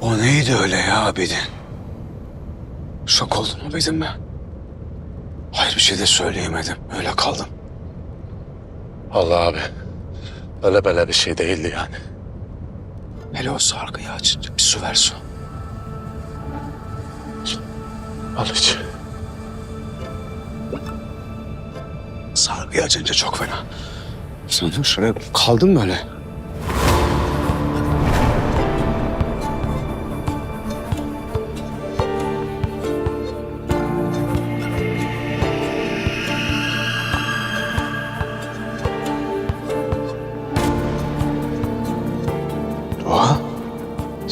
O neydi öyle ya Abidin? Şok oldun Abidin mi? Hayır bir şey de söyleyemedim. Öyle kaldım. Allah abi. Öyle böyle bir şey değildi yani. Hele o sargıyı açınca bir su ver su. Al iç. Sargıyı açınca çok fena. Sandım şuraya kaldım böyle.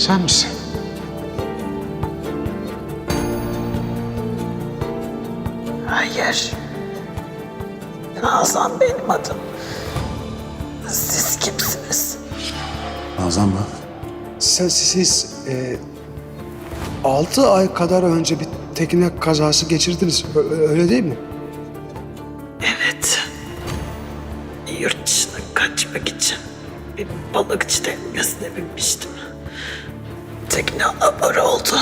Sen misin? Hayır. Nazan benim adım. Siz kimsiniz? Nazan mı? Siz, siz e, altı ay kadar önce bir tekne kazası geçirdiniz. Ö- Öyle değil mi? Evet. Yurt dışına kaçmak için bir balıkçı teknesine binmiştim. Tekne alabora oldu.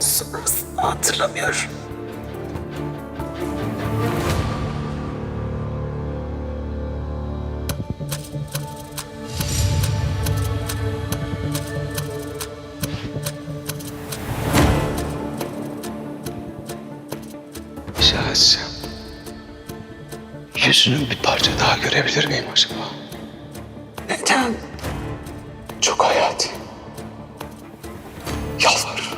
Sonrasını hatırlamıyorum. Şahsen. Yüzünü bir parça daha görebilir miyim acaba? Neden? Çok hayati. Yalvar.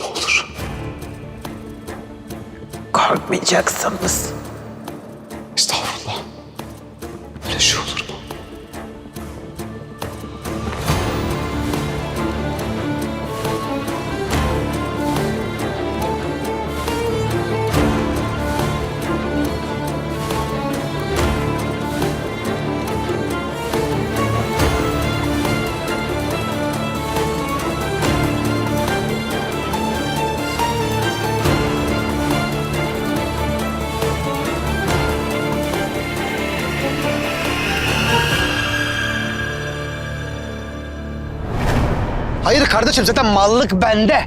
Ne olur. Korkmayacaksanız Estağfurullah. Öyle şey olur Hayır kardeşim zaten mallık bende.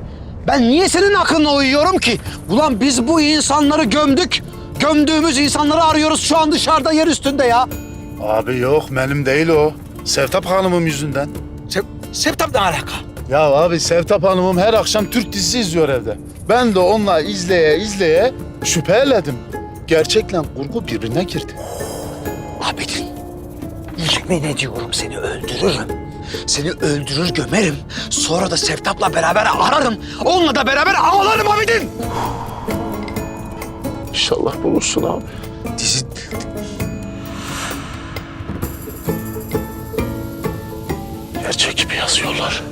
Ben niye senin aklına uyuyorum ki? Ulan biz bu insanları gömdük. Gömdüğümüz insanları arıyoruz şu an dışarıda yer üstünde ya. Abi yok benim değil o. Sevtap Hanım'ım yüzünden. Se Septap ne alaka? Ya abi Sevtap Hanım'ım her akşam Türk dizisi izliyor evde. Ben de onunla izleye izleye şüpheledim. Gerçekle kurgu birbirine girdi. Yemin ediyorum seni öldürürüm. Seni öldürür gömerim. Sonra da Sevtap'la beraber ararım. Onunla da beraber ağlarım Abidin. İnşallah bulursun abi. Dizi... Gerçek gibi yazıyorlar.